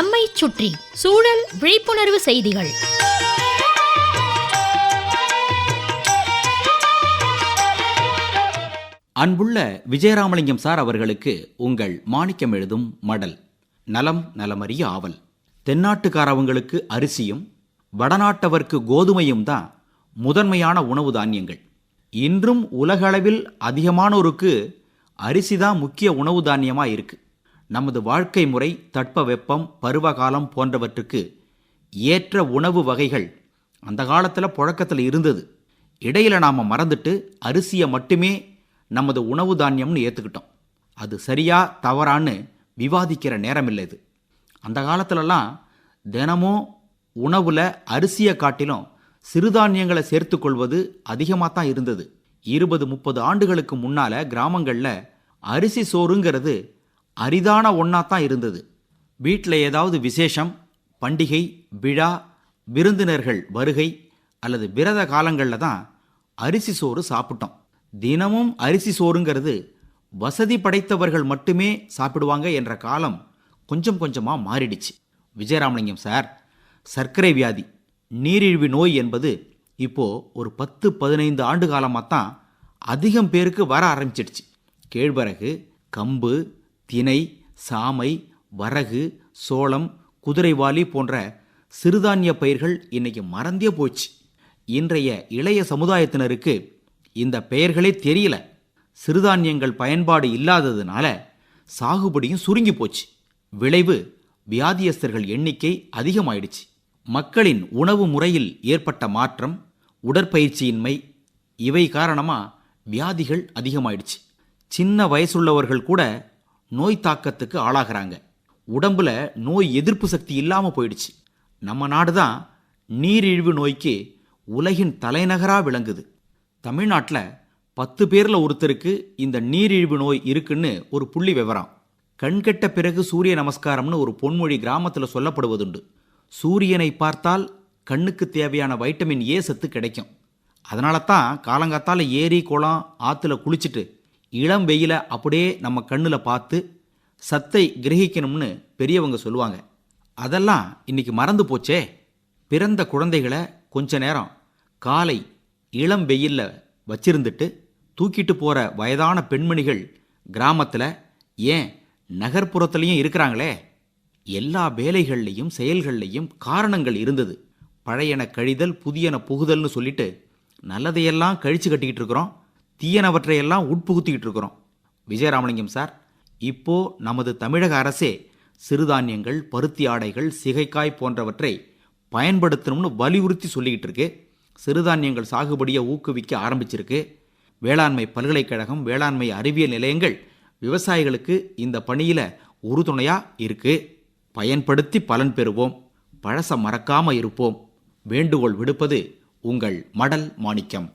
நம்மை சுற்றி சூழல் விழிப்புணர்வு செய்திகள். அன்புள்ள விஜயராமலிங்கம் சார் அவர்களுக்கு உங்கள் மாணிக்கம் எழுதும் மடல். நலம் நலமறிய ஆவல். தென்னாட்டுக்காரவங்களுக்கு அரிசியும் வடநாட்டவர்க்கு கோதுமையும் தான் முதன்மையான உணவு தானியங்கள். இன்றும் உலகளவில் அதிகமானோருக்கு அரிசி தான் முக்கிய உணவு தானியமாக இருக்கு நமது வாழ்க்கை முறை தட்ப வெப்பம் பருவகாலம் போன்றவற்றுக்கு ஏற்ற உணவு வகைகள் அந்த காலத்தில் புழக்கத்தில் இருந்தது. இடையில் நாம் மறந்துட்டு அரிசியை மட்டுமே நமது உணவு தானியம்னு ஏற்றுக்கிட்டோம் அது சரியா தவறான்னு விவாதிக்கிற நேரமில்லை இது. அந்த காலத்துலலாம் தினமும் உணவில் அரிசியை காட்டிலும் சிறுதானியங்களை சேர்த்துக்கொள்வது அதிகமாக தான் இருந்தது. இருபது முப்பது ஆண்டுகளுக்கு முன்னால் கிராமங்களில் அரிசி சோறுங்கிறது அரிதான ஒன்றா தான் இருந்தது. வீட்டில் ஏதாவது விசேஷம் பண்டிகை விழா விருந்தினர்கள் வருகை அல்லது விரத காலங்களில் தான் அரிசி சோறு சாப்பிட்டோம். தினமும் அரிசி சோறுங்கிறது வசதி படைத்தவர்கள் மட்டுமே சாப்பிடுவாங்க என்ற காலம் கொஞ்சம் கொஞ்சமாக மாறிடுச்சு. விஜயராமலிங்கம் சார் சர்க்கரை வியாதி நீரிழிவு நோய் என்பது இப்போ ஒரு பத்து பதினைந்து ஆண்டு காலமாக தான் அதிகம் பேருக்கு வர ஆரம்பிச்சிடுச்சு. கேழ்வரகு கம்பு தினை சாமை வரகு சோளம் குதிரைவாலி போன்ற சிறுதானிய பயிர்கள் இன்னைக்கு மறந்தே போச்சு. இன்றைய இளைய சமுதாயத்தினருக்கு இந்த பெயர்களே தெரியல. சிறுதானியங்கள் பயன்பாடு இல்லாததுனால சாகுபடியும் சுருங்கி போச்சு. விளைவு வியாதியஸ்தர்கள் எண்ணிக்கை அதிகமாயிடுச்சு. மக்களின் உணவு முறையில் ஏற்பட்ட மாற்றம் உடற்பயிற்சியின்மை இவை காரணமாக வியாதிகள் அதிகமாயிடுச்சு. சின்ன வயசுள்ளவர்கள் கூட நோய் தாக்கத்துக்கு ஆளாகிறாங்க. உடம்புல நோய் எதிர்ப்பு சக்தி இல்லாமல் போயிடுச்சு. நம்ம நாடு தான் நீரிழிவு நோய்க்கு உலகின் தலைநகராக விளங்குது. தமிழ்நாட்டில் பத்து பேரில் ஒருத்தருக்கு இந்த நீரிழிவு நோய் இருக்குன்னு ஒரு புள்ளி விவரம். கண்கட்ட பிறகு சூரிய நமஸ்காரம்னு ஒரு பொன்மொழி கிராமத்தில் சொல்லப்படுவதுண்டு. சூரியனை பார்த்தால் கண்ணுக்கு தேவையான வைட்டமின் ஏ சத்து கிடைக்கும். அதனால தான் காலங்காத்தால் ஏரி குளம் ஆற்றுல குளிச்சுட்டு இளம் வெயில அப்படியே நம்ம கண்ணில் பார்த்து சத்தை கிரகிக்கணும்னு பெரியவங்க சொல்லுவாங்க. அதெல்லாம் இன்னைக்கு மறந்து போச்சே. பிறந்த குழந்தைகளை கொஞ்ச நேரம் காலை இளம் வெயில்ல வச்சிருந்துட்டு தூக்கிட்டு போகிற வயதான பெண்மணிகள் கிராமத்தில் ஏன் நகர்ப்புறத்துலேயும் இருக்கிறாங்களே? எல்லா வேலைகள்லையும் செயல்கள்லையும் காரணங்கள் இருந்தது. பழையன கழிதல் புதியன புகுதல்னு சொல்லிட்டு நல்லதையெல்லாம் கழிச்சு கட்டிக்கிட்டு இருக்கிறோம். தீயனவற்றையெல்லாம் உட்புகுத்திக்கிட்டு இருக்கிறோம். விஜயராமலிங்கம் சார் இப்போ நமது தமிழக அரசே சிறுதானியங்கள் பருத்தி ஆடைகள் சிகைக்காய் போன்றவற்றை பயன்படுத்தணும்னு வலியுறுத்தி சொல்லிக்கிட்டு இருக்கு. சிறுதானியங்கள் சாகுபடியை ஊக்குவிக்க ஆரம்பிச்சிருக்கு. வேளாண்மை பல்கலைக்கழகம் வேளாண்மை அறிவியல் நிலையங்கள் விவசாயிகளுக்கு இந்த பணியில் உறுதுணையாக இருக்கு. பயன்படுத்தி பலன் பெறுவோம். பழச மறக்காமல் இருப்போம். வேண்டுகோள் விடுப்பது உங்கள் மடல் மாணிக்கம்.